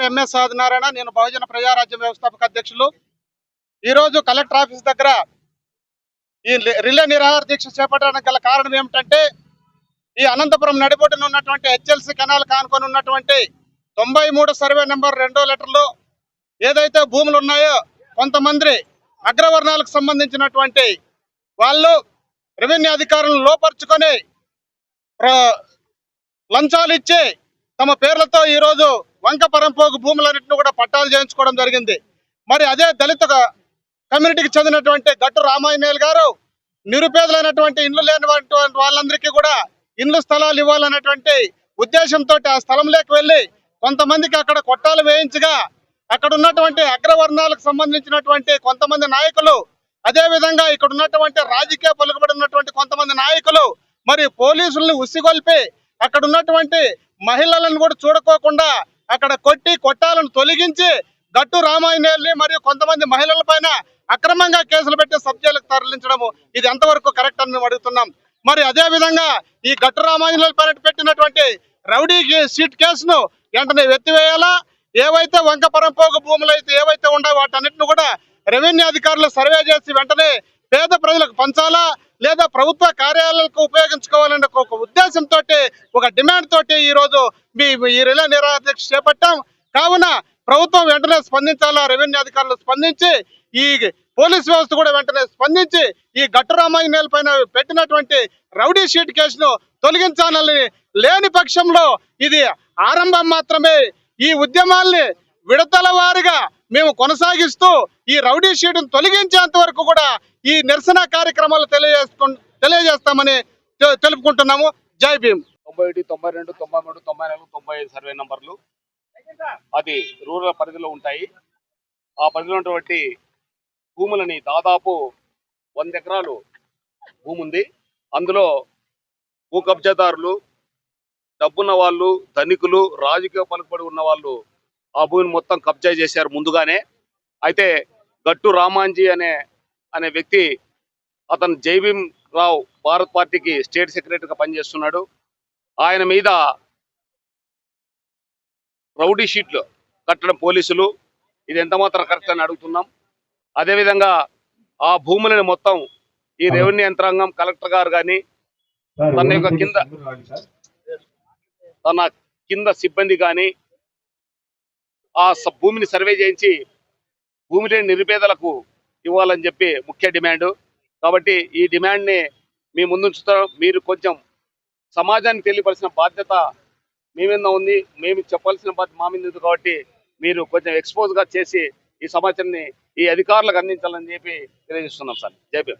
పేరు ఎంఎస్ ఆదినారాయణ నేను బహుజన ప్రజారాజ్యం వ్యవస్థాపక అధ్యక్షులు. ఈ రోజు కలెక్టర్ ఆఫీస్ దగ్గర ఈ రిలే నిరాహార దీక్ష చేపట్టడానికి గల కారణం ఏమిటంటే ఈ అనంతపురం నడిబొడ్డున ఉన్నటువంటి హెచ్ఎల్సి కెనాల్ కానుకొని ఉన్నటువంటి తొంభై మూడు సర్వే నెంబర్ రెండో లెటర్లో ఏదైతే భూములు ఉన్నాయో కొంతమంది అగ్రవర్ణాలకు సంబంధించినటువంటి వాళ్ళు రెవెన్యూ అధికారులను లోపరుచుకొని లంచాలు ఇచ్చి తమ పేర్లతో ఈ రోజు వంక పరంపోగు భూములన్నింటినీ కూడా పట్టాలు చేయించుకోవడం జరిగింది. మరి అదే దళిత కమ్యూనిటీకి చెందినటువంటి గట్టు రామాయణేలు గారు నిరుపేదలైనటువంటి ఇండ్లు లేనటువంటి వాళ్ళందరికీ కూడా ఇండ్లు స్థలాలు ఇవ్వాలన్నటువంటి ఉద్దేశంతో ఆ స్థలంలోకి వెళ్ళి కొంతమందికి అక్కడ కొట్టాలు వేయించగా అక్కడ ఉన్నటువంటి అగ్రవర్ణాలకు సంబంధించినటువంటి కొంతమంది నాయకులు అదే విధంగా ఇక్కడ ఉన్నటువంటి రాజకీయ పలుకుబడి ఉన్నటువంటి కొంతమంది నాయకులు మరి పోలీసుల్ని ఉసిగొల్పి అక్కడ ఉన్నటువంటి మహిళలను కూడా చూడకోకుండా అక్కడ కొట్టి కొట్టాలను తొలగించి గట్టు రామాయణాల్ని మరియు కొంతమంది మహిళల పైన అక్రమంగా కేసులు పెట్టి సబ్జెక్టులకు తరలించడము ఇది ఎంతవరకు కరెక్ట్ అని మేము అడుగుతున్నాం. మరి అదే విధంగా ఈ గట్టు రామాయణాలు పైన పెట్టినటువంటి రౌడీ సీట్ కేసును వెంటనే ఎత్తివేయాలా? ఏవైతే వంకపరంపోక భూములు అయితే ఏవైతే ఉన్నాయో వాటన్నిటిని కూడా రెవెన్యూ అధికారులు సర్వే చేసి వెంటనే పేద ప్రజలకు పంచాలా? లేదా ప్రభుత్వ కార్యాలయాలకు ఉపయోగించుకోవాలనే ఒక ఉద్దేశంతో ఒక డిమాండ్ తోటి ఈరోజు మీ ఈ రిలే నిరాదీక్ష చేపట్టాం. కావున ప్రభుత్వం వెంటనే స్పందించాలా? రెవెన్యూ అధికారులు స్పందించి ఈ పోలీస్ వ్యవస్థ కూడా వెంటనే స్పందించి ఈ గట్టు రామాయణాల పైన పెట్టినటువంటి రౌడీ షీట్ కేసును తొలగించాలని లేని పక్షంలో ఇది ఆరంభం మాత్రమే. ఈ ఉద్యమాల్ని విడతల వారిగా మేము కొనసాగిస్తూ ఈ రౌడీ షీట్ను తొలగించేంత వరకు కూడా ఈ నిరసన కార్యక్రమాలు తెలియజేసుకు తెలియజేస్తామని తెలుపుకుంటున్నాము. జై భీమ్. తొంభై ఒకటి తొంభై రెండు తొంభై మూడు తొంభై నాలుగు తొంభై ఐదు సర్వే నంబర్లు అది రూరల్ పరిధిలో ఉంటాయి. ఆ పరిధిలో ఉన్నటువంటి భూములని దాదాపు వంద ఎకరాలు భూమి ఉంది. అందులో భూ కబ్జాదారులు డబ్బున్న వాళ్ళు ధనికులు రాజకీయ పలుకుబడి ఉన్న వాళ్ళు ఆ భూమిని మొత్తం కబ్జా చేశారు ముందుగానే. అయితే గట్టు రామాంజీ అనే అనే వ్యక్తి అతను జైభీం రావు భారత్ పార్టీకి స్టేట్ సెక్రటరీగా పనిచేస్తున్నాడు. ఆయన మీద రౌడీ షీట్లు కట్టడం పోలీసులు. ఇది ఎంత మాత్రం కరెక్ట్ అని అడుగుతున్నాం. అదేవిధంగా ఆ భూములను మొత్తం ఈ రెవెన్యూ యంత్రాంగం కలెక్టర్ గారు కానీ తన యొక్క కింద తన కింద సిబ్బంది కానీ ఆ భూమిని సర్వే చేయించి భూమి లేని నిరుపేదలకు ఇవ్వాలని చెప్పి ముఖ్య డిమాండ్. కాబట్టి ఈ డిమాండ్ని మీ ముందుంచుతాం. మీరు కొంచెం సమాజానికి తెలియపరిచిన బాధ్యత మీ మీద ఉంది. మేము చెప్పాల్సిన బాధ్యత మా మీద ఉంది కాబట్టి మీరు కొంచెం ఎక్స్పోజ్గా చేసి ఈ సమాచారాన్ని ఈ అధికారులకు అందించాలని చెప్పి తెలియజేస్తున్నాం సార్. జైపీ